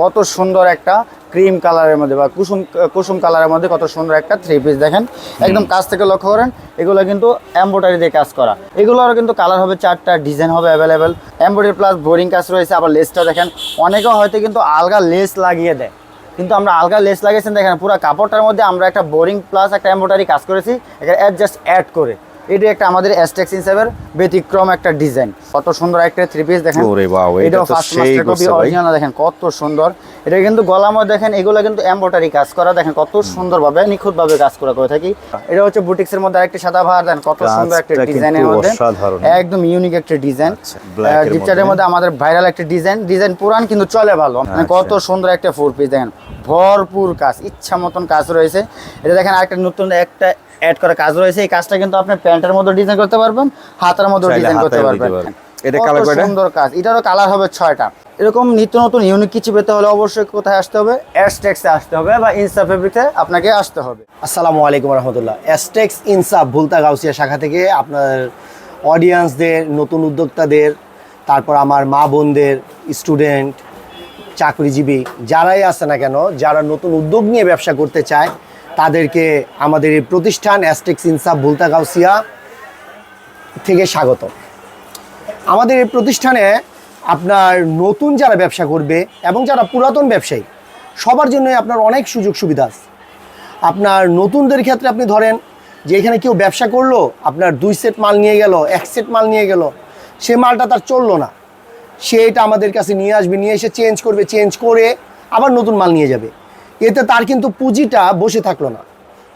কত সুন্দর একটা ক্রিম কালারের মধ্যে বা কুসুম কুসুম কালারের মধ্যে কত সুন্দর একটা থ্রি পিস দেখেন। একদম কাছ থেকে লক্ষ্য করেন এগুলো কিন্তু এম্ব্রয়ডারি দিয়ে কাজ করা। এগুলোর কিন্তু কালার হবে চারটা ডিজাইন হবে অ্যাভেলেবেল এম্ব্রয়ডারি প্লাস বোরিং কাজ রয়েছে আবার লেসটা দেখেন। অনেকে হয়তো কিন্তু আলগা লেস লাগিয়ে দেয়। কিন্তু আমরা আলগা লেস লাগিয়েছেন দেখেন পুরো কাপড়টার মধ্যে আমরা একটা বোরিং প্লাস একটা এম্ব্রয়ডারি কাজ করেছি এখানে জাস্ট অ্যাড করে। এটা একটা আমাদের অ্যাস্টেক্স হিসেবের ব্যতিক্রম একটা ডিজাইন। কত সুন্দর একটা থ্রি পিস দেখেন। ওরে বাবা, এটা তো ফার্স্ট সেই মাস্টার কপি অরিজিনাল দেখেন কত সুন্দর। এটা কিন্তু গলা দেখেন এগুলো কিন্তু এম্ব্রয়ডারি কাজ করা দেখেন কত সুন্দর ভাবে সুন্দরভাবে নিখুঁতভাবে কাজ করা করে থাকি। এটা হচ্ছে বুটিক্সের মধ্যে আরেকটি সাদা ভার দেন কত সুন্দর একটা ডিজাইনের মধ্যে। একদম ইউনিক একটা ডিজাইন। আচ্ছা, এর ডিপচারের মধ্যে। মধ্যে আমাদের ভাইরাল একটা ডিজাইন। ডিজাইন পুরান কিন্তু চলে ভালো। মানে আচ্ছা। কত সুন্দর একটা ফোর পিস দেখেন। ভরপুর কাজ ইচ্ছা মতন কাজ রয়েছে। এটা দেখেন আরেকটা নতুন একটা অ্যাড করা কাজ রয়েছে। এই কাজটা কিন্তু আপনি প্যান্টের মধ্যে ডিজাইন করতে পারবেন হাতের মধ্যে ডিজাইন করতে পারবেন। এটা কত সুন্দর কাজ। এটারও কালার হবে ছয়টা। এরকম নিত্য নতুন ইউনিক কিছু পেতে হলে অবশ্যই কোথায় আসতে হবে? অ্যাস্টেক্সে আসতে হবে বা ইনস্টা ফেব্রিক্সে আপনাকে আসতে হবে। আসসালামু আলাইকুম রহমতুল্লাহ। অ্যাস্টেক্স ইনসাফ ভুলতা গাউসিয়া শাখা থেকে আপনার অডিয়েন্সদের নতুন উদ্যোক্তাদের তারপর আমার মা বোনদের স্টুডেন্ট চাকরিজীবী যারাই আছে না কেন, যারা নতুন উদ্যোগ নিয়ে ব্যবসা করতে চায়, তাদেরকে আমাদের এই প্রতিষ্ঠান অ্যাস্টেক্স ইনসাফ ভুলতা গাউসিয়া থেকে স্বাগত। আমাদের এই প্রতিষ্ঠানে আপনার নতুন যারা ব্যবসা করবে এবং যারা পুরাতন ব্যবসায়ী, সবার জন্যই আপনার অনেক সুযোগ সুবিধা আছে। আপনার নতুনদের ক্ষেত্রে আপনি ধরেন যে এখানে কেউ ব্যবসা করল, আপনার দুই সেট মাল নিয়ে গেল, এক সেট মাল নিয়ে গেল, সে মালটা তার চলল না। সে এটা আমাদের কাছে নিয়ে আসবে, নিয়ে এসে চেঞ্জ করবে চেঞ্জ করে আবার নতুন মাল নিয়ে যাবে। এতে তার কিন্তু পুঁজিটা বসে থাকল না।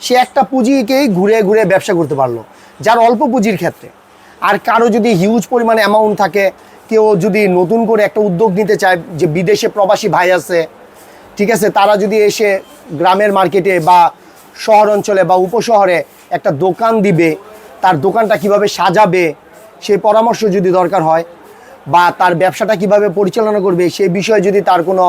সে একটা পুঁজিকেই ঘুরে ঘুরে ব্যবসা করতে পারল, যার অল্প পুঁজির ক্ষেত্রে। আর কারও যদি হিউজ পরিমাণে অ্যামাউন্ট থাকে, কেউ যদি নতুন করে একটা উদ্যোগ নিতে চায়, যে বিদেশে প্রবাসী ভাই আছে, ঠিক আছে, তারা যদি এসে গ্রামের মার্কেটে বা শহর অঞ্চলে বা উপশহরে একটা দোকান দিবে, তার দোকানটা কীভাবে সাজাবে সেই পরামর্শ যদি দরকার হয় বা তার ব্যবসাটা কীভাবে পরিচালনা করবে, সে বিষয়ে যদি তার কোনো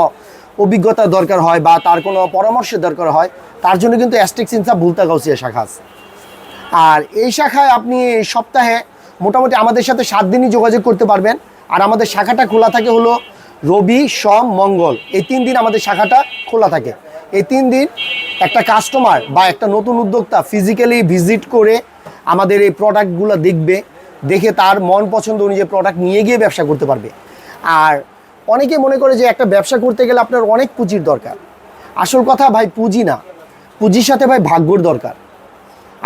অভিজ্ঞতা দরকার হয় বা তার কোনো পরামর্শের দরকার হয়, তার জন্য কিন্তু অ্যাস্টিক্স ইনসা ভুলতা গাউসিয়া শাখা আছে। আর এই শাখায় আপনি সপ্তাহে মোটামুটি আমাদের সাথে সাত দিনই যোগাযোগ করতে পারবেন। আর আমাদের শাখাটা খোলা থাকে হলো রবি, সোম, মঙ্গল। এই তিন দিন আমাদের শাখাটা খোলা থাকে। এই তিন দিন একটা কাস্টমার বা একটা নতুন উদ্যোক্তা ফিজিক্যালি ভিজিট করে আমাদের এই প্রোডাক্টগুলো দেখবে। দেখে তার মন পছন্দ অনুযায়ী প্রোডাক্ট নিয়ে গিয়ে ব্যবসা করতে পারবে। আর অনেকে মনে করে যে একটা ব্যবসা করতে গেলে আপনার অনেক পুঁজির দরকার। আসল কথা ভাই পুঁজি না। পুঁজির সাথে ভাই ভাগ্যর দরকার।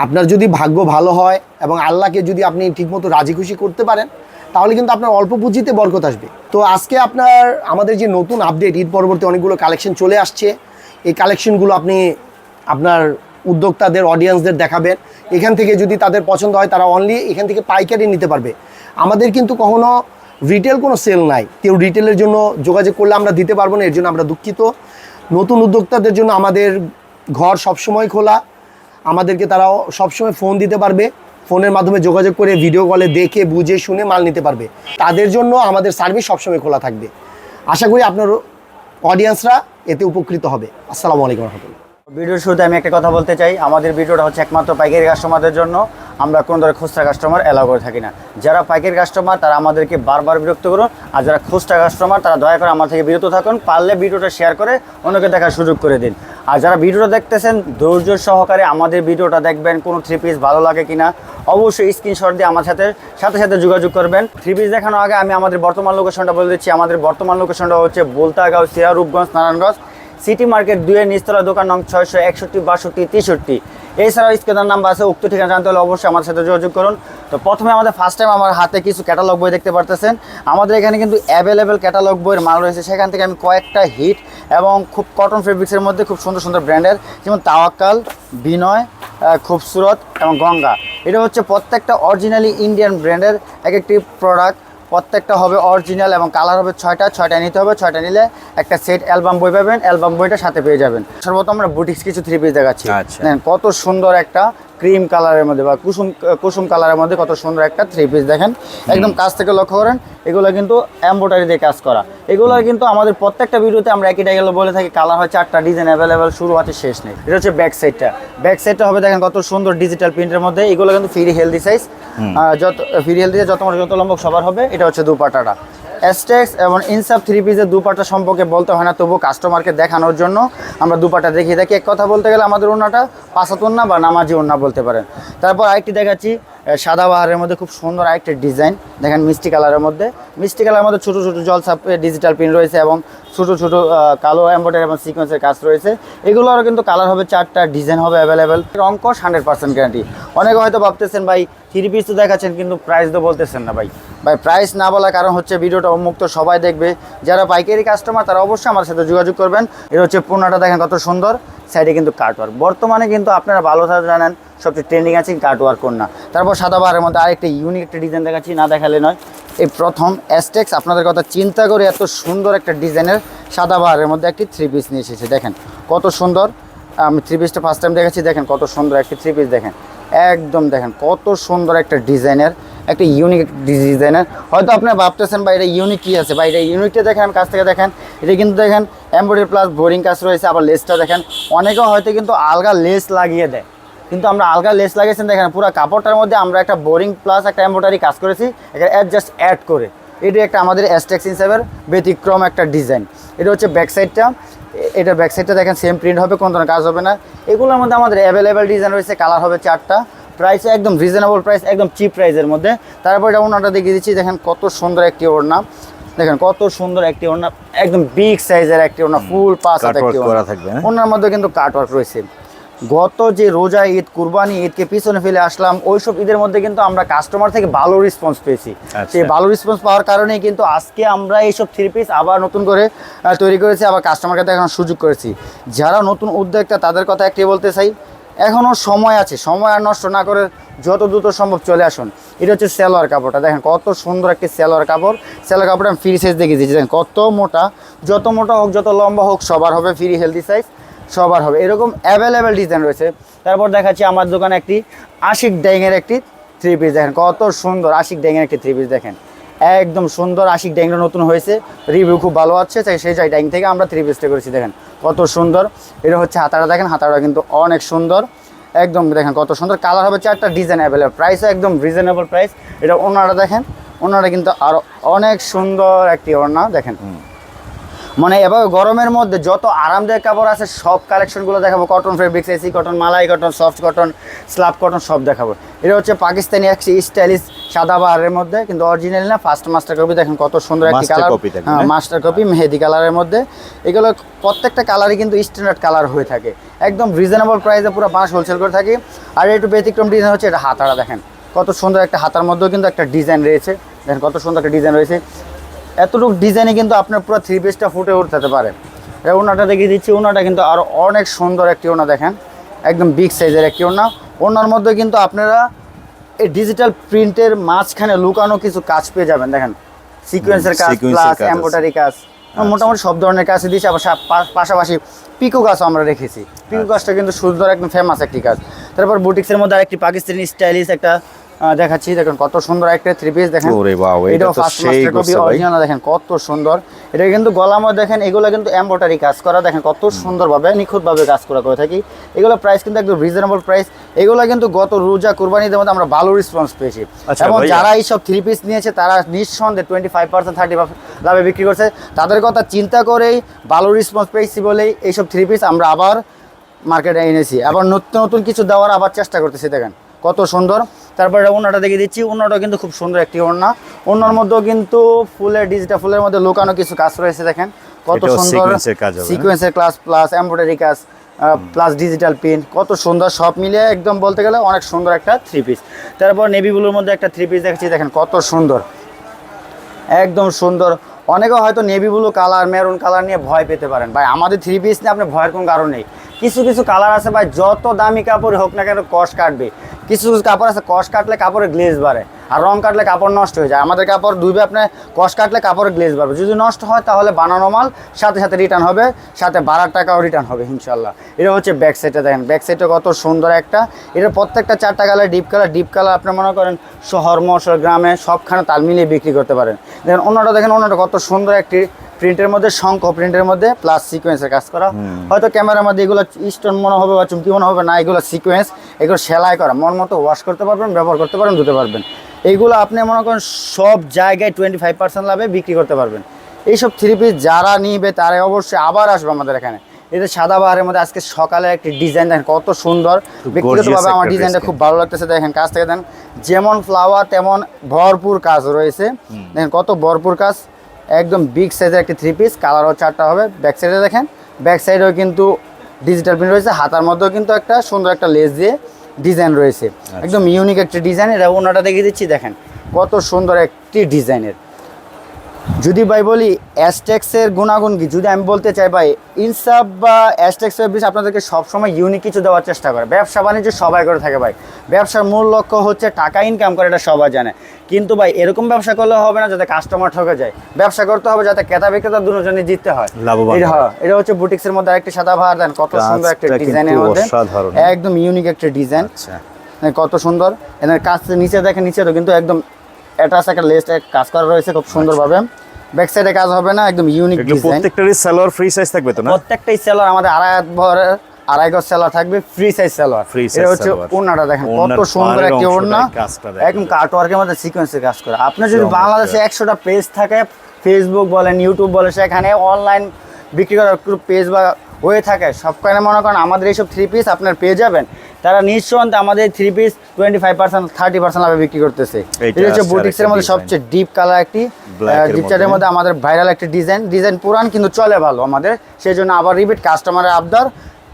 আপনার যদি ভাগ্য ভালো হয় এবং আল্লাহকে যদি আপনি ঠিকমতো রাজি খুশি করতে পারেন, তাহলে কিন্তু আপনার অল্প পুঁজিতে বরকত আসবে। তো আজকে আপনার আমাদের যে নতুন আপডেট ঈদ পরবর্তী অনেকগুলো কালেকশন চলে আসছে। এই কালেকশনগুলো আপনি আপনার উদ্যোক্তাদের অডিয়েন্সদের দেখাবেন। এখান থেকে যদি তাদের পছন্দ হয়, তারা অনলি এখান থেকে পাইকারি নিতে পারবে। আমাদের কিন্তু কখনো রিটেল কোনো সেল নাই। কেউ রিটেলের জন্য যোগাযোগ করলে আমরা দিতে পারব না, এর জন্য আমরা দুঃখিত। নতুন উদ্যোক্তাদের জন্য আমাদের ঘর সবসময় খোলা। আমাদেরকে তারা সবসময় ফোন দিতে পারবে। ফোনের মাধ্যমে যোগাযোগ করে ভিডিও কলে দেখে, বুঝে, শুনে মাল নিতে পারবে। তাদের জন্য আমাদের সার্ভিস সবসময় খোলা থাকবে। আশা করি আপনার অডিয়েন্সরা এতে উপকৃত হবে। আসসালামু আলাইকুম রহমতুল্লাহ। ভিডিওর শুরুতে আমি একটা কথা বলতে চাই। আমাদের ভিডিওটা হচ্ছে একমাত্র পাইকারি কাস্টমারদের জন্য। আমরা কোনো ধরনের খুচরা কাস্টমার অ্যালাউ করে থাকি না। যারা পাইকারি কাস্টমার, তারা আমাদেরকে বারবার বিরক্ত করুন। আর যারা খুচরা কাস্টমার, তারা দয়া করে আমার থেকে বিরত থাকুন। পারলে ভিডিওটা শেয়ার করে অন্যকে দেখার সুযোগ করে দিন। আর যারা ভিডিওটা দেখতেছেন, ধৈর্য সহকারে আমাদের ভিডিওটা দেখবেন, কোনো থ্রি পিস ভালো লাগে কিনা, অবশ্যই স্ক্রিনশট দিয়ে আমার সাথে সাথে সাথে যোগাযোগ করবেন। থ্রি পিস দেখানোর আগে আমি আমাদের বর্তমান লোকেশনটা বলে দিচ্ছি। আমাদের বর্তমান লোকেশনটা হচ্ছে বোলতাগাঁও সিয়া রূপগঞ্জ নারায়ণগঞ্জ। সিটি মার্কেট দুয়ের নিচতলা দোকান নং ছয়শো একষট্টি, বাষট্টি, তেষট্টি। এছাড়াও স্কেনার নাম্বার আছে, উক্ত ঠিকানা জানতে হলে অবশ্যই আমার সাথে যোগাযোগ করুন। তো প্রথমে আমাদের ফার্স্ট টাইম আমার হাতে কিছু ক্যাটালগ বই দেখতে পারতেছেন। আমাদের এখানে কিন্তু অ্যাভেলেবেল ক্যাটালগ বইয়ের মাল রয়েছে। সেখান থেকে আমি কয়েকটা হিট এবং খুব কটন ফেব্রিক্সের মধ্যে খুব সুন্দর সুন্দর ব্র্যান্ডের যেমন তাওয়াক্কাল, বিনয় খুবসুরত এবং গঙ্গা। এটা হচ্ছে প্রত্যেকটা অরিজিনালি ইন্ডিয়ান ব্র্যান্ডের এক একটি প্রোডাক্ট প্রত্যেকটা হবে অরিজিনাল এবং কালার হবে ছয়টা ছয়টা নিতে হবে ছয়টা নিলে একটা সেট অ্যালবাম বই পাবেন অ্যালবাম বইটা সাথে পেয়ে যাবেন সর্বত আমরা বুটিক্স কিছু থ্রি পিস দেখাচ্ছি আচ্ছা। কত সুন্দর একটা ক্রিম কালারের মধ্যে বা কুসুম কুসুম কালারের মধ্যে কত সুন্দর একটা থ্রি পিস দেখেন। একদম কাছ থেকে লক্ষ্য করেন এগুলো কিন্তু এম্ব্রয়ডারি দিয়ে কাজ করা। এগুলো কিন্তু আমাদের প্রত্যেকটা ভিডিওতে আমরা একই ডাইগুলো বলে থাকি কালার হয় চারটা ডিজাইন অ্যাভেলেবেল শুরু হচ্ছে শেষ নেই। এটা হচ্ছে ব্যাক সাইডটা ব্যাক সাইডটা হবে দেখেন কত সুন্দর ডিজিটাল প্রিন্টের মধ্যে। এগুলো কিন্তু ফ্রি হেলদি সাইজ যত ফ্রি হেলদি যত যত লম্বক সবার হবে এটা হচ্ছে দুপাটাটা। এসটেক্স এবং ইনসাপ থ্রি পিসের দুপাটা সম্পর্কে বলতে হয় না তবু কাস্টমারকে দেখানোর জন্য আমরা দুপাটা দেখিয়ে থাকি। এক কথা বলতে গেলে আমাদের ওনাটা পাশাত ওনা বা নামাজি ওনা বলতে পারেন। তারপর আরেকটি দেখাচ্ছি সাদা বাহারের মধ্যে খুব সুন্দর আরেকটা ডিজাইন। দেখেন মিষ্টি কালারের মধ্যে। মিষ্টি কালারের মধ্যে ছোটো ছোটো জল সাপ ডিজিটাল পিন রয়েছে এবং ছোটো ছোটো কালো এম্বয়ডারি এবং সিকোয়েন্সের কাজ রয়েছে। এগুলোরও কিন্তু কালার হবে, চারটা ডিজাইন হবে অ্যাভেলেবেল রঙ্কশ হান্ড্রেড পার্সেন্ট গ্যারান্টি অনেকে হয়তো ভাবতেছেন, ভাই থ্রি পিস তো দেখাচ্ছেন, কিন্তু প্রাইস তো বলতেছেন না ভাই। ভাই প্রাইস না বলার কারণ হচ্ছে ভিডিওটা উন্মুক্ত, সবাই দেখবে। যারা পাইকারি কাস্টমার তারা অবশ্যই আমার সাথে যোগাযোগ করবেন। এটা হচ্ছে পূর্ণাটা দেখেন কত সুন্দর। সাইডে কিন্তু কাটওয়ার্ক বর্তমানে কিন্তু আপনারা ভালো জানেন, সবচেয়ে ট্রেন্ডিং আছে কাটওয়ার্ক না তারপর সাদা বারের মধ্যে আরেকটা ইউনিক একটা ডিজাইন দেখাচ্ছি, না দেখালে নয়। এই প্রথম অ্যাস্টেক্স আপনাদের কথা চিন্তা করে এত সুন্দর একটা ডিজাইনের সাদা বাহারের মধ্যে একটি থ্রি পিস নিয়ে এসেছে। দেখেন কত সুন্দর, আমি থ্রি পিসটা ফার্স্ট টাইম দেখাচ্ছি, দেখেন কত সুন্দর একটি থ্রি পিস দেখেন। একদম দেখেন কত সুন্দর একটা ডিজাইনের, একটা ইউনিক ডিজাইনের। হয়তো আপনারা ভাবতেছেন বা এটা ইউনিক কী আছে? বা এটা ইউনিকটা দেখেন আমি কাছ থেকে দেখেন। এটা কিন্তু দেখেন এমব্রয়ডারি প্লাস বোরিং কাজ রয়েছে, আবার লেসটা দেখেন। অনেকে হয়তো কিন্তু আলগা লেস লাগিয়ে দেয়। কিন্তু আমরা আলগা লেস লাগিয়েছেন দেখেন পুরো কাপড়টার মধ্যে আমরা একটা বোরিং প্লাস একটা এমব্রয়ডারি কাজ করেছি এটা জাস্ট অ্যাড করে। এটা একটা আমাদের অ্যাস্টেক্স হিসাবের ব্যতিক্রম একটা ডিজাইন এটা হচ্ছে ব্যাক সাইডটা এটা ব্যাক সাইডটা দেখেন সেম প্রিন্ট হবে কোনো ধরনের কাজ হবে না। এগুলোর মধ্যে আমাদের অ্যাভেলেবেল ডিজাইন রয়েছে কালার হবে চারটা। প্রাইস একদম রিজনেবল প্রাইস একদম চিপ প্রাইসের মধ্যে। তারপর এটা ওনাটা দেখিয়ে দিচ্ছি দেখেন কত সুন্দর একটি ওড়না। দেখেন কত সুন্দর একটি ওড়না একদম বিগ সাইজের একটি ওড়না ফুল পাস Cutwork করা থাকবে, হ্যাঁ? ওনার মধ্যে কিন্তু কাটওয়ার্ক রয়েছে। গত যে রোজা ঈদ কুরবানি ঈদকে পিছনে ফেলে আসলাম ওইসব ঈদের মধ্যে কিন্তু আমরা কাস্টমার থেকে ভালো রেসপন্স পেয়েছি। আচ্ছা। সেই ভালো রেসপন্স পাওয়ার কারণেই কিন্তু আজকে আমরা এইসব থ্রি পিস আবার নতুন করে তৈরি করেছি আবার কাস্টমারকে দেখানোর সুযোগ করেছি। যারা নতুন উদ্যোক্তা তাদের কথা একটাই বলতে চাই এখনও সময় আছে সময় আর নষ্ট না করে যত দ্রুত সম্ভব চলে আসুন। এটা হচ্ছে সেলোয়ার কাপড়টা দেখেন কত সুন্দর একটি সেলোয়ার কাপড়। সেলোয়ার কাপড়টা আমি ফ্রি সাইজ দেখে দিয়েছি দেখেন কত মোটা যত মোটা হোক যত লম্বা হোক সবার হবে ফ্রি হেলদি সাইজ সবার হবে। এরকম অ্যাভেলেবেল ডিজাইন রয়েছে। তারপর দেখাচ্ছি আমার দোকানে একটি আশিক ড্যাংয়ের একটি থ্রি পিস দেখেন। কত সুন্দর আশিক ড্যাংয়ের একটি থ্রি পিস দেখেন। একদম সুন্দর আশিক ড্যাংটা নতুন হয়েছে। রিভিউ খুব ভালো আছে। তাই সেই যাই ড্যাং থেকে আমরা থ্রি পিসটা করেছি দেখেন। কত সুন্দর। এটা হচ্ছে হাতাটা দেখেন। হাতাটা কিন্তু অনেক সুন্দর। একদম দেখেন কত সুন্দর। কালার হবে চারটা ডিজাইন অ্যাভেলেবল প্রাইসও একদম রিজনেবল প্রাইস এটা ওনারা দেখেন। ওনারা কিন্তু আরও অনেক সুন্দর একটি ওড়না দেখেন। মানে এবার গরমের মধ্যে যত আরামদায়ক কাপড় আছে সব কালেকশনগুলো দেখাবো। কটন ফেব্রিক্স এসি কটন মালাই cotton soft cotton slab cotton সব দেখাবো। এটা হচ্ছে পাকিস্তানি একটি স্টাইলিশ সাদা বাহারের মধ্যে কিন্তু অরিজিনাল না ফার্স্ট মাস্টার কপি দেখেন কত সুন্দর একটি কালার হ্যাঁ মাস্টার কপি মেহেদি কালারের মধ্যে। এগুলো প্রত্যেকটা কালারই কিন্তু স্ট্যান্ডার্ড কালার হয়ে থাকে। একদম রিজনেবল প্রাইসে পুরো বাঁশ হোলসেল করে থাকি। আর একটু ব্যতিক্রম ডিজাইন হচ্ছে এটা হাতারা দেখেন। কত সুন্দর একটা হাতার মধ্যেও কিন্তু একটা ডিজাইন রয়েছে। দেখেন কত সুন্দর একটা ডিজাইন রয়েছে। এতটুকু ডিজাইনে কিন্তু আপনার পুরো থ্রি পিসটা ফুটে উঠতে পারে। এই ওনাটা দেখিয়ে দিচ্ছি ওনাটা কিন্তু আরও অনেক সুন্দর একটি ওনা দেখেন। একদম বিগ সাইজের একটি ওনা ওনার মধ্যে কিন্তু আপনারা এই ডিজিটাল প্রিন্টের মাঝখানে লুকানো কিছু কাজ পেয়ে যাবেন দেখেন। সিকোয়েন্সের কাজ প্লাস এম্বোটারি কাজ মোটামুটি সব ধরনের কাজ দিয়েছি আবার পাশাপাশি পিকো গাছ আমরা রেখেছি। পিকো আচ্ছা। গাছটা কিন্তু সুন্দর একদম ফেমাস একটি কাজ তারপর বুটিক্সের মধ্যে আরেকটি পাকিস্তানি স্টাইলিশ একটা দেখাচ্ছি দেখেন কত সুন্দর একটা থ্রি পিস দেখেন। ওরে বাবা, এটা তো ফার্স্ট সেই মাস্টার কপি অরিজিনাল দেখেন কত সুন্দর। এটা কিন্তু গলামও দেখেন এগুলো কিন্তু এম্বোটারি কাজ করা দেখেন কত সুন্দরভাবে নিখুঁতভাবে কাজ করা করে থাকি। এগুলো প্রাইস কিন্তু একদম রিজনেবল প্রাইস এগুলো কিন্তু গত রোজা কুরবানিদের মধ্যে আমরা ভালো রেসপন্স পেয়েছি। আচ্ছা, এবং। যারা এইসব থ্রি পিস নিয়েছে তারা নিঃসন্দেহে টোয়েন্টি ফাইভ পার্সেন্ট থার্টি লাভে বিক্রি করছে। তাদের কথা চিন্তা করেই ভালো রেসপন্স পেয়েছি বলেই এইসব থ্রি পিস আমরা আবার মার্কেটে এনেছি। আবার নতুন নতুন কিছু দেওয়ার আবার চেষ্টা করতেছি দেখেন কত সুন্দর। তারপরে ওনাটা দেখে দিচ্ছি। ওনাটাও কিন্তু খুব সুন্দর একটি ওড়না। ওনার মধ্যেও কিন্তু ফুলের ডিজিটাল ফুলের মধ্যে লুকানো কিছু কাজ রয়েছে দেখেন। কত সুন্দর? সিকোয়েন্সের ক্লাস প্লাস এমব্রয়ডারি কাজ প্লাস ডিজিটাল প্রিন্ট কত সুন্দর সব মিলিয়ে একদম বলতে গেলে অনেক সুন্দর একটা থ্রি পিস তারপর নেভি ব্লুর মধ্যে একটা থ্রি পিস দেখছি দেখেন কত সুন্দর। একদম সুন্দর। অনেকে হয়তো navy blue colour maroon colour নিয়ে ভয় পেতে পারেন। ভাই আমাদের থ্রি পিস নিয়ে আপনি ভয়ের কোনো কারণ নেই। কিছু কিছু কালার আছে ভাই যত দামি কাপড় হোক না কেন কষ কাটবে। কিছু কিছু কাপড় আছে, কষ কাটলে কাপড়ের গ্লেজ বাড়ে, আর রং কাটলে কাপড় নষ্ট হয়ে যায়। আমাদের কাপড় দুইবে আপনি কষ কাটলে কাপড়ের গ্লেজ বাড়বে। যদি নষ্ট হয় তাহলে বানানো মাল, সাথে সাথে রিটার্ন হবে, সাথে বারার টাকাও রিটার্ন হবে ইনশাল্লাহ এটা হচ্ছে ব্যাক সাইডটা দেখেন। ব্যাক সাইডটা কত সুন্দর একটা। এটা প্রত্যেকটা চারটা colour deep colour deep colour আপনি মনে করেন শহর মশল গ্রামে সবখানে তাল মিলিয়ে বিক্রি করতে পারেন। দেখেন অন্যটা দেখেন অন্যটা কত সুন্দর একটি প্রিন্টের মধ্যে শঙ্খ প্রিন্টের মধ্যে প্লাস সিকোয়েন্সের কাজ করা। হয়তো ক্যামেরার মধ্যে এগুলো স্টোন মনে হবে বা চুমকি মনে হবে না এগুলো সিকোয়েন্স এগুলো সেলাই করা। মন মতো ওয়াশ করতে পারবেন ব্যবহার করতে পারবেন ধুতে পারবেন। এইগুলো আপনি মনে করেন সব জায়গায় টোয়েন্টি ফাইভ পার্সেন্ট লাভে বিক্রি করতে পারবেন। এইসব থ্রি পিস যারা নিবে তারা অবশ্যই আবার আসবে আমাদের এখানে। এটা সাদা বাহারের মধ্যে আজকে সকালে একটি ডিজাইন দেখেন কত সুন্দর। ব্যক্তিগতভাবে আমার ডিজাইনটা খুব ভালো লাগতেছে দেখেন কাজ থেকে দেন। যেমন ফ্লাওয়ার তেমন ভরপুর কাজ রয়েছে। দেখেন কত ভরপুর কাজ। একদম বিগ সাইজের একটি থ্রি পিস কালারও চারটা হবে ব্যাক সাইডে দেখেন ব্যাক সাইডেও কিন্তু ডিজিটাল প্রিন্ট রয়েছে হাতার মধ্যেও কিন্তু একটা সুন্দর একটা লেস দিয়ে ডিজাইন রয়েছে। একদম ইউনিক একটি ডিজাইন এটা ওনাটা দেখিয়ে দিচ্ছি দেখেন কত সুন্দর একটি ডিজাইনের যদি ভাই বলি অ্যাস্টেক্সের গুণাগুণ কি? যদি আমি বলতে চাই ভাই ইনসাফ বা অ্যাস্টেক্স ফেব্রিক্স আপনাদেরকে সবসময় ইউনিক কিছু দেওয়ার চেষ্টা করে। ব্যবসা বাণিজ্য সবাই করে থাকে ভাই। ব্যবসার মূল লক্ষ্য হচ্ছে টাকা ইনকাম করে এটা সবাই জানে। কিন্তু ভাই এরকম ব্যবসা করলে হবে না যাতে কাস্টমার ঠকে যায়। ব্যবসা করতে হবে যাতে ক্রেতা বিক্রেতা দুজনে জিততে হয়। এটা হচ্ছে বুটিক্সের মধ্যে আরেকটি সাদা ভার দেন কত সুন্দর একটা ডিজাইনের মধ্যে। একদম ইউনিক একটা ডিজাইন আচ্ছা। কত সুন্দর। এদের কাজ নিচে দেখেন নিচে তো কিন্তু একদম অ্যাটাচ একটা লেস কাজ করা রয়েছে খুব সুন্দরভাবে। ব্যাক সাইডে কাজ হবে না একদম ইউনিক ডিজাইন প্রত্যেকটারই সালোয়ার ফ্রি সাইজ থাকবে তো না? প্রত্যেকটাই সেলার আমাদের আড়াই ভরের আড়াই গজ সেলার থাকবে ফ্রি সাইজ সেলার size এটা হচ্ছে। ওড়নাটা দেখেন কত সুন্দর একটি ওড়না। একদম কাটওয়ার্কের মধ্যে সিকোয়েন্সে কাজ করে। আপনি যদি বাংলাদেশে একশোটা পেজ থাকে ফেসবুক বলেন ইউটিউব বলেন সেখানে অনলাইন বিক্রি করার পেজ বা হয়ে থাকে সব সবখানে মনে করেন আমাদের এইসব থ্রি পিস আপনার পেয়ে যাবেন। তারা নিঃসন্দেহে আমাদের three piece twenty five percent thirty percent লাভে বিক্রি করতেছে। এটা হচ্ছে বুটিক্সের মধ্যে সবচেয়ে ডিপ কালার একটি মধ্যে। মধ্যে আমাদের ভাইরাল একটা ডিজাইন ডিজাইন পুরান কিন্তু চলে ভালো আমাদের সেই জন্য আবার রিপিট কাস্টমারের আবদার।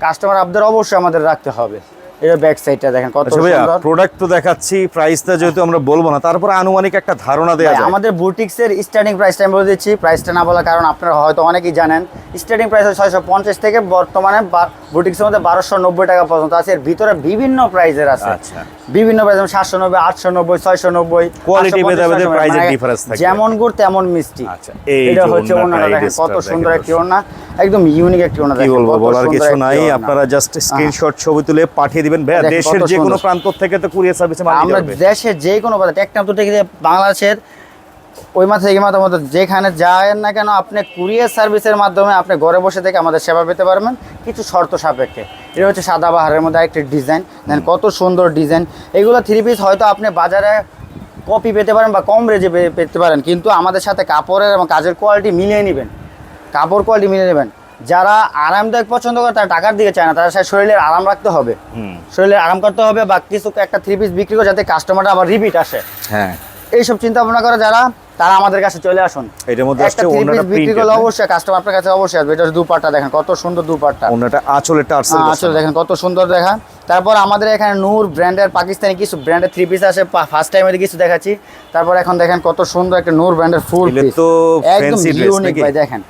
কাস্টমার আবদার অবশ্যই আমাদের রাখতে হবে। এটা ব্যাক সাইডটা দেখেন কত আচ্ছা সুন্দর। প্রোডাক্ট তো দেখাচ্ছি প্রাইসটা যেহেতু আমরা বলব না তারপর আনুমানিক একটা ধারণা দেওয়া যায়। আমাদের বুটিক্সের স্টার্টিং প্রাইসটা আমি বলে দিচ্ছি। প্রাইসটা না বলার কারণ আপনারা হয়তো অনেকেই জানেন স্টার্টিং প্রাইস হয় ছয়শো পঞ্চাশ থেকে বর্তমানে বুটিক্সের মধ্যে বারোশো নব্বই টাকা পর্যন্ত আছে। এর ভিতরে বিভিন্ন প্রাইজের আছে। আচ্ছা। বিভিন্ন প্রাইস যেমন সাতশো নব্বই আটশো নব্বই ছয়শো নব্বই থাকবে। মানে যেমন গুড় তেমন মিষ্টি। আচ্ছা, এটা হচ্ছে দেখেন কত সুন্দর একটি ওড়না একদম ইউনিক একটি ওড়না কি দেখেন, বলব বলার কিছু নাই। আপনারা জাস্ট স্ক্রিনশট ছবি তুলে পাঠিয়ে দিবেন। দেখেন দেশের যে কোনো প্রান্ত থেকে তো কুরিয়ার সার্ভিসে আমরা দেশের যে কোনো বাজার টেকনাফ থেকে বাংলাদেশের ওই মাথা থেকে মাথা মতো যেখানে যায়েন না কেন আপনি কুরিয়ার সার্ভিসের মাধ্যমে আপনি ঘরে বসে থেকে আমাদের সেবা পেতে পারবেন। কিছু শর্ত সাপেক্ষে। এটা হচ্ছে সাদা বাহারের মধ্যে একটি ডিজাইন। দেন কত সুন্দর ডিজাইন। এগুলো থ্রি পিস হয়তো আপনি বাজারে কপি পেতে পারেন বা কম রেজে পেতে পারেন কিন্তু আমাদের সাথে কাপড়ের এবং কাজের কোয়ালিটি মিলিয়ে নেবেন। কাপড় কোয়ালিটি মিলিয়ে নেবেন। যারা আরামদায়ক পছন্দ করে তারা টাকার দিকে চায় না। তারা শরীরের আরাম রাখতে হবে। হুম। শরীরে আরাম করতে হবে বা কিছু একটা থ্রি পিস বিক্রি করে যাতে কাস্টমারটা আবার রিপিট আসে। হ্যাঁ। এইসব চিন্তা ভাবনা করে যারা তারা আমাদের কাছে চলে আসুন। এটার মধ্যে আসছে ওড়নাটা পিস বিক্রি করলে অবশ্যই কাস্টমার আপনার কাছে অবশ্যই আসবে। এটা দুপাট্টা দেখেন কত সুন্দর দুপাট্টা। ওনাটা আঁচলে টার্সেল আসলে দেখেন কত সুন্দর দেখা। তারপর আমাদের এখানে নূর ব্র্যান্ডের পাকিস্তানি কিছু ব্র্যান্ডের থ্রি পিস আছে ফার্স্ট টাইমে কিছু দেখাচ্ছি। তারপর এখন দেখেন কত সুন্দর একটা নূর ব্র্যান্ডের ফুল পিস তো একদম ইউনিক নাকি? ভাই দেখেন।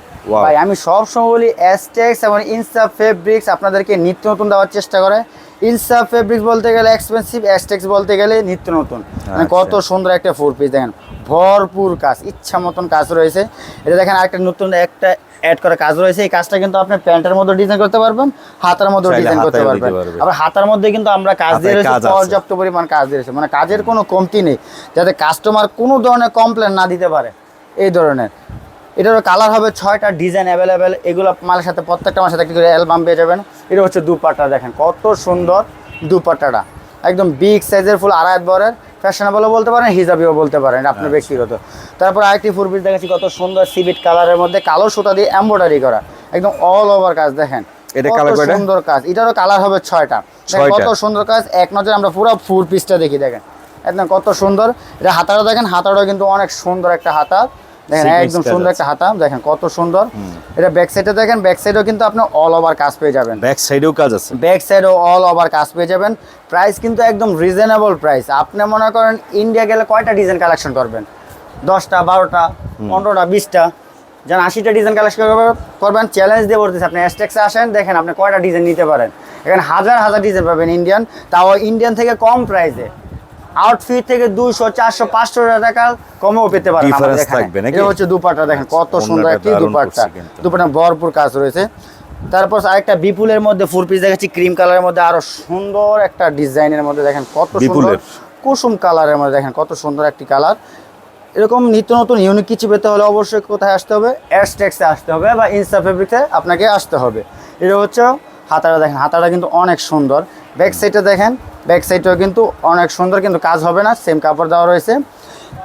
ভাই আমি সব সময় বলি অ্যাস্টেক্স এবং ইনসাফ ফেব্রিক্স আপনাদেরকে নিত্য নতুন দেওয়ার চেষ্টা করে। ইনসাফ ফেব্রিক্স বলতে গেলে এক্সপেন্সিভ অ্যাস্টেক্স বলতে গেলে নিত্য নতুন। মানে আচ্ছা। কত সুন্দর একটা ফুল পিস দেখেন ভরপুর কাজ ইচ্ছা মতন কাজ রয়েছে। এটা দেখেন আরেকটা নতুন একটা অ্যাড করা কাজ রয়েছে। এই কাজটা কিন্তু আপনি প্যান্টের মধ্যে ডিজাইন করতে পারবেন হাতার মধ্যে ডিজাইন করতে পারবেন। আবার হাতার মধ্যে কিন্তু আমরা কাজ দিয়ে রয়েছি পর্যাপ্ত পরিমাণ কাজ দিয়ে রয়েছে। মানে কাজের কোনো কমতি নেই যাতে কাস্টমার কোনো ধরনের কমপ্লেন না দিতে পারে এই ধরনের। এটার কালার হবে ছয়টা ডিজাইন অ্যাভেলেবেল এগুলো মালের সাথে প্রত্যেকটা মালের সাথে একটি করে অ্যালবাম পেয়ে যাবেন। এটা হচ্ছে দুপাট্টা দেখেন কত সুন্দর দুপাট্টাটা। একদম বিগ সাইজের ফুল আড়াই বরের ফ্যাশনেবলও বলতে পারেন হিজাবিও বলতে পারেন আপনার ব্যক্তিগত। তারপর আরেকটি ফুল পিস দেখাচ্ছি কত সুন্দর সিবিট কালারের মধ্যে কালো সুতা দিয়ে এমব্রয়ডারি করা। একদম অল ওভার কাজ দেখেন। এটা কয়টা? সুন্দর কাজ। এটারও কালার হবে ছয়টা। ছয়টা। কত সুন্দর কাজ এক নজরে আমরা পুরো ফুল পিসটা দেখি দেখেন। একদম কত সুন্দর। এটা হাতাটা দেখেন হাতাটাও কিন্তু অনেক সুন্দর একটা হাতা। দেখেন একদম সুন্দর একটা হাতাম দেখেন কত সুন্দর। এটা ব্যাক সাইডে দেখেন ব্যাক সাইডেও কিন্তু আপনি অল ওভার কাজ পেয়ে যাবেন। ব্যাক সাইডেও কাজ আছে। ব্যাক সাইডেও অল ওভার কাজ পেয়ে যাবেন। প্রাইস কিন্তু একদম রিজনেবল প্রাইস আপনি মনে করেন ইন্ডিয়া গেলে কয়টা ডিজাইন কালেকশন করবেন? দশটা বারোটা পনেরোটা বিশটা। যেন আশিটা ডিজাইন কালেকশন করবেন চ্যালেঞ্জ দিয়ে বলতেছি আপনি এসটেক্সে আসেন দেখেন আপনি কয়টা ডিজাইন নিতে পারেন। এখানে হাজার হাজার ডিজাইন পাবেন ইন্ডিয়ান তাও ইন্ডিয়ান থেকে কম প্রাইসে আউটফিট থেকে দুইশো চারশো পাঁচশো টাকা কমেও পেতে পারেন আমাদের এখানে। এটা হচ্ছে দুপাট্টা দেখেন কত সুন্দর একটি দুপাট্টা। করছে ভরপুর কাজ রয়েছে। তারপর আরেকটা বিপুলের মধ্যে ফুল পিস দেখাচ্ছি ক্রিম কালারের মধ্যে আরও সুন্দর একটা ডিজাইনের মধ্যে দেখেন কত সুন্দর কুসুম কালারের মধ্যে দেখেন কত সুন্দর একটি কালার এরকম নিত্য নতুন ইউনিক কিছু পেতে হলে অবশ্যই কোথায় আসতে হবে? অ্যাস্টেক্সে আসতে হবে বা ইনস্টা ফেব্রিক্সে আপনাকে আসতে হবে। এটা হচ্ছে হাতাটা দেখেন হাতাটা কিন্তু অনেক সুন্দর। ব্যাক সাইডে দেখেন ব্যাক সাইডটাও কিন্তু অনেক সুন্দর কিন্তু কাজ হবে না সেম কাপড় দেওয়া রয়েছে।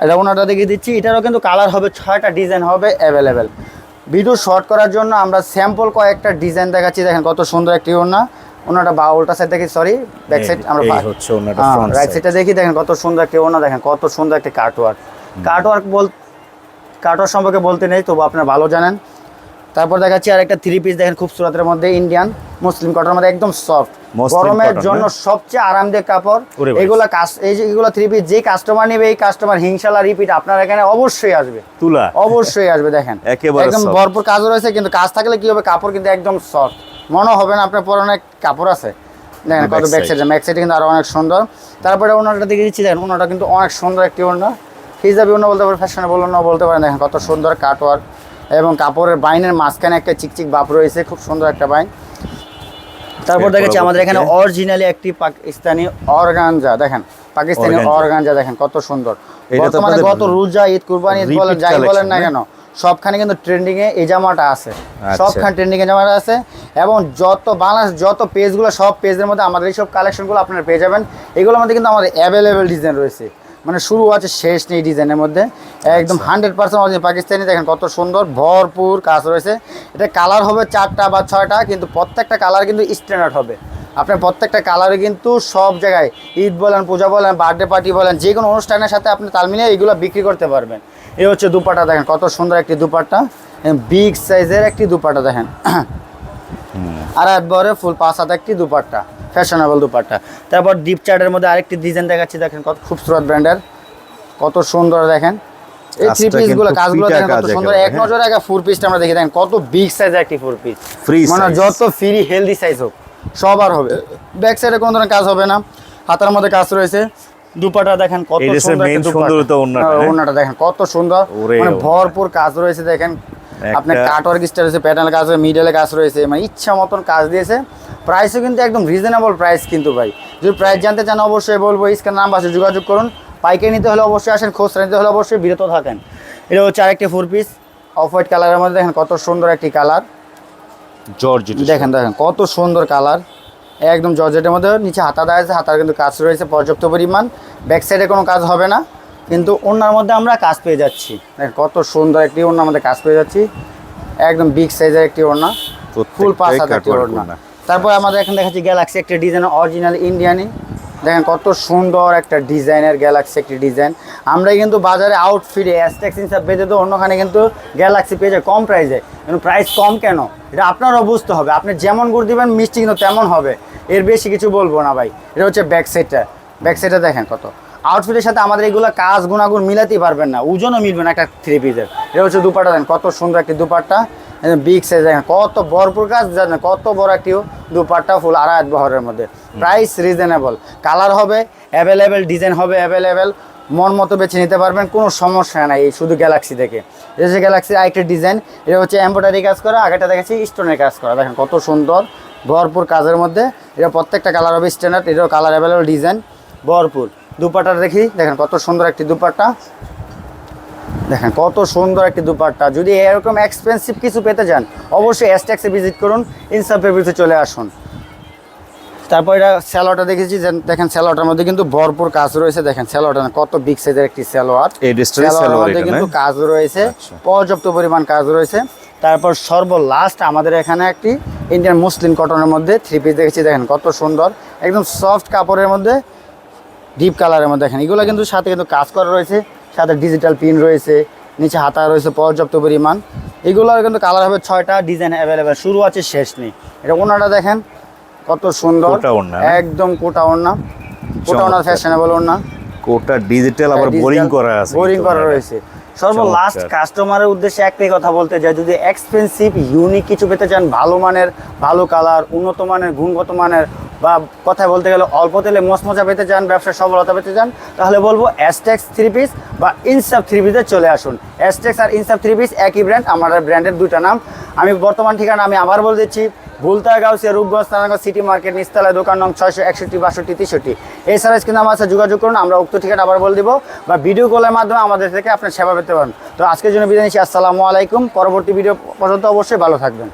এটা ওনাটা দেখিয়ে দিচ্ছি এটারও কিন্তু কালার হবে ছয়টা ডিজাইন হবে অ্যাভেলেবেল ভিডিও শর্ট করার জন্য আমরা স্যাম্পল কয়েকটা ডিজাইন দেখাচ্ছি দেখেন কত সুন্দর একটি ওনা ওনাটা বা উল্টা সাইড দেখি সরি ব্যাক সাইড আমরা হচ্ছে ওনাটা হ্যাঁ, রাইট সাইডটা দেখি দেখেন কত সুন্দর একটি ওনা দেখেন কত সুন্দর একটি কাটওয়ার্ক কাটওয়ার্ক বল কাটওয়ার্ক সম্পর্কে বলতে নেই তবু আপনারা ভালো জানেন। তারপর দেখাচ্ছি আর একটা থ্রি পিস দেখেন খুব সুরাতের মধ্যে ইন্ডিয়ান মুসলিম কটনের মধ্যে একদম সফট গরমের জন্য সবচেয়ে আরামদায়ক কাপড়। এগুলা কাজ এই যে এগুলো থ্রি পিস যে কাস্টমার নেবে এই কাস্টমার হিংসালা রিপিট আপনার এখানে অবশ্যই আসবে। তুলা। অবশ্যই আসবে দেখেন। একদম ভরপুর কাজ রয়েছে কিন্তু কাজ থাকলে কি হবে? কাপড় কিন্তু একদম সফট মনে হবে না আপনার পরনে কাপড় আছে। দেখেন কত ব্যাক। সাইড ব্যাক সাইড কিন্তু আরও অনেক সুন্দর। তারপরে ওনাটা দেখে দিচ্ছি দেখেন ওনাটা কিন্তু অনেক সুন্দর একটি ওনা হিজাবি ওনা বলতে পারেন ফ্যাশনেবল ওনা বলতে পারেন দেখেন কত সুন্দর কাটওয়ার্ক এবং কাপড়ের বাইনের মাঝখানে একটা চিকচিক বাপ রয়েছে খুব সুন্দর একটা বাইন তারপর দেখেছি আমাদের এখানে অরিজিনালি একটি পাকিস্তানি অর্গানজা দেখেন পাকিস্তানি। অর্গানজা দেখেন কত সুন্দর বর্তমানে গত রোজা ঈদ কুরবানি ঈদ বলেন যাই বলেন না? কেন সবখানে কিন্তু ট্রেন্ডিং এ এই জামাটা আছে আচ্ছা। সবখানে ট্রেন্ডিং এ জামাটা আছে এবং যত বাংলাদেশ যত পেজগুলো সব পেজের মধ্যে আমাদের এই এইসব কালেকশনগুলো আপনারা পেয়ে যাবেন এগুলোর মধ্যে কিন্তু আমাদের অ্যাভেলেবেল ডিজাইন রয়েছে মানে শুরু আছে শেষ নেই ডিজাইনের মধ্যে। একদম হান্ড্রেড পার্সেন্ট অরিজিনাল পাকিস্তানি দেখেন কত সুন্দর ভরপুর কাজ রয়েছে। এটা কালার হবে চারটা বা ছয়টা কিন্তু প্রত্যেকটা কালার কিন্তু স্ট্যান্ডার্ড হবে। আপনার প্রত্যেকটা কালারে কিন্তু সব জায়গায় ঈদ বলেন পূজা বলেন বার্থডে পার্টি বলেন যে কোনো অনুষ্ঠানের সাথে আপনি তাল মিলিয়ে এগুলো বিক্রি করতে পারবেন। এ হচ্ছে দুপাটা দেখেন কত সুন্দর একটি দুপাট্টা। বিগ সাইজের একটি দুপাট্টা দেখেন। আর একবারে ফুল পাঁচ হাত একটি দুপাট্টা। ফ্যাশনেবল দুপাট্টা। তারপর ডিপ চার্টের মধ্যে আরেকটি ডিজাইন দেখাচ্ছি দেখেন কত খুবসুরত ব্র্যান্ডের কত সুন্দর দেখেন। এই থ্রি কাজটা পিসগুলো কাজগুলো দেখেন কত সুন্দর। এক নজরে আগে ফোর পিসটা আমরা দেখি দেখেন কত বিগ সাইজের একটি ফোর পিস মানে যত ফ্রি হেলদি সাইজ হোক সবার হবে। ব্যাক সাইডে কোনো ধরনের কাজ হবে না। হাতার মধ্যে কাজ রয়েছে। দুপাটা দেখেন কত সুন্দর হ্যাঁ, হ্যাঁ? দেখেন কত সুন্দর। মানে ভরপুর কাজ রয়েছে দেখেন আপনার কাটওয়ার্ক স্টাইল রয়েছে প্যাটার্ন কাজ রয়েছে মিডলে কাজ রয়েছে মানে ইচ্ছা মতন কাজ দিয়েছে। প্রাইসও কিন্তু একদম রিজনেবল প্রাইস কিন্তু ভাই। যদি প্রাইস জানতে চান অবশ্যই বলব স্ক্যান নাম আছে যোগাযোগ করুন। পাইকারি নিতে হলে অবশ্যই আসেন খুচরা নিতে হলে অবশ্যই বিরত থাকেন। এটা হচ্ছে আরেকটি ফোর পিস অফ হোয়াইট কালারের মধ্যে দেখেন কত সুন্দর একটি কালার জর্জেট দেখেন দেখেন কত সুন্দর কালার একদম জর্জেটের মধ্যে নিচে হাতা দেওয়া আছে হাতার কিন্তু কাজ রয়েছে পর্যাপ্ত পরিমাণ। ব্যাক সাইডে কোনো কাজ হবে না। কিন্তু ওনার মধ্যে আমরা কাজ পেয়ে যাচ্ছি। দেখেন কত সুন্দর একটি ওনার মধ্যে কাজ পেয়ে যাচ্ছি। একদম বিগ সাইজের একটি ওড়না ফুল পাঁচ একটি ওড়না। তারপর আমাদের এখানে দেখাচ্ছি গ্যালাক্সি একটা ডিজাইন অরিজিনাল ইন্ডিয়ানি দেখেন কত সুন্দর একটা ডিজাইনের গ্যালাক্সি একটি ডিজাইন আমরা কিন্তু বাজারে আউটফিটে অ্যাস্টেক্স হিসাব পেতে তো অন্যখানে কিন্তু গ্যালাক্সি পেয়ে যায় কম প্রাইসে কিন্তু প্রাইস কম কেন? এটা আপনারও বুঝতে হবে। আপনি যেমন গুড় দিবেন মিষ্টি কিন্তু তেমন হবে। এর বেশি কিছু বলব না ভাই। এটা হচ্ছে ব্যাক সাইডটা ব্যাক সাইডটা দেখেন কত। আউটফিটের সাথে আমাদের এগুলো কাজ গুণাগুণ মিলাতেই পারবেন না। ওজনও মিলবে না একটা থ্রি পিসের এটা হচ্ছে দুপাটা দেন কত সুন্দর একটি দুপাট্টা। বিগ সাইজ দেখেন কত ভরপুর কাজ জানেন কত বড় একটি দুপাট্টা ফুল আড়াই বহরের মধ্যে। প্রাইস রিজনেবল কালার হবে অ্যাভেলেবেল ডিজাইন হবে অ্যাভেলেবেল মন মতো বেছে নিতে পারবেন কোনো সমস্যা নাই এই শুধু গ্যালাক্সি থেকে এটা হচ্ছে গ্যালাক্সি আরেকটা ডিজাইন এটা হচ্ছে এম্ব্রয়ডারি কাজ করা আগেটা দেখাচ্ছি স্টোনের কাজ করা। দেখেন কত সুন্দর ভরপুর কাজের মধ্যে। এটা প্রত্যেকটা কালার হবে স্ট্যান্ডার্ড এটাও কালার অ্যাভেলেবল ডিজাইন ভরপুর। দুপাট্টা দেখি। দেখেন কত সুন্দর একটি দুপাট্টা। দেখেন কত সুন্দর একটি দুপাট্টা। যদি এরকম এক্সপেন্সিভ কিছু পেতে চান অবশ্যই এসট্যাক্সে ভিজিট করুন ইনসাফ পেপিতে চলে আসুন। তারপর এটা স্যালোয়ারটা দেখেছি দেখেন স্যালোয়ারটার মধ্যে কিন্তু ভরপুর কাজ রয়েছে। দেখেন স্যালোয়ারটা কত বিগ সাইজের একটি স্যালোয়ার। মধ্যে কিন্তু কাজ রয়েছে আচ্ছা। পর্যাপ্ত পরিমাণ কাজ রয়েছে। তারপর সর্বলাস্ট আমাদের এখানে একটি ইন্ডিয়ান মুসলিম কটনের মধ্যে থ্রি পিস দেখেছি। দেখেন কত সুন্দর একদম সফট কাপড়ের মধ্যে ডিপ কালারের মধ্যে দেখেন। এগুলো কিন্তু সাথে কিন্তু কাজ করা রয়েছে। সাথে ডিজিটাল পিন রয়েছে। নিচে হাতা রয়েছে পর্যাপ্ত পরিমাণ। এগুলোর কিন্তু কালার হবে ছয়টা ডিজাইন অ্যাভেলেবেল শুরু আছে শেষ নেই। এটা ওনাটা দেখেন কত সুন্দর। কোটা একদম কোটা ওড়না। কোটা ওড়না চমৎকার। ফ্যাশনেবল ওড়না। কোটা ডিজিটাল আবার বোরিং করা আছে বোরিং করা রয়েছে। সর্ব লাস্ট কাস্টমারের উদ্দেশ্যে একটাই কথা বলতে চাই। যদি এক্সপেন্সিভ ইউনিক কিছু পেতে চান ভালো মানের ভালো কালার উন্নত মানের গুণগত মানের বা কথায় বলতে গেলে অল্প তেলে মচমচা পেতে চান, ব্যবসায় সফলতা পেতে চান, তাহলে বলব অ্যাস্টেক্স থ্রি পিস বা ইনসাফ থ্রি পিসে চলে আসুন। অ্যাস্টেক্স আর ইনসাফ থ্রি পিস একই ব্র্যান্ড আমাদের ব্র্যান্ডের দুটা নাম। আমি বর্তমান ঠিকানা আমি আবার বলে দিচ্ছি ভুলতা গাউসিয়া, রূপগঞ্জ স্থানাগঞ্জ সিটি মার্কেট নিস্তালায়, দোকান নং ছয়শো একষট্টি, বাষট্টি, তেষট্টি। এই সার্ভিস কিন্তু আমার সাথে যোগাযোগ করুন, আমরা উক্ত ঠিকানা আবার বলে দিব বা ভিডিও কলের মাধ্যমে আমাদের থেকে আপনার সেবা পেতে পারেন। তো আজকের জন্য বিদায় নিচ্ছি, আসসালামু আলাইকুম। পরবর্তী ভিডিও পর্যন্ত অবশ্যই ভালো থাকবেন।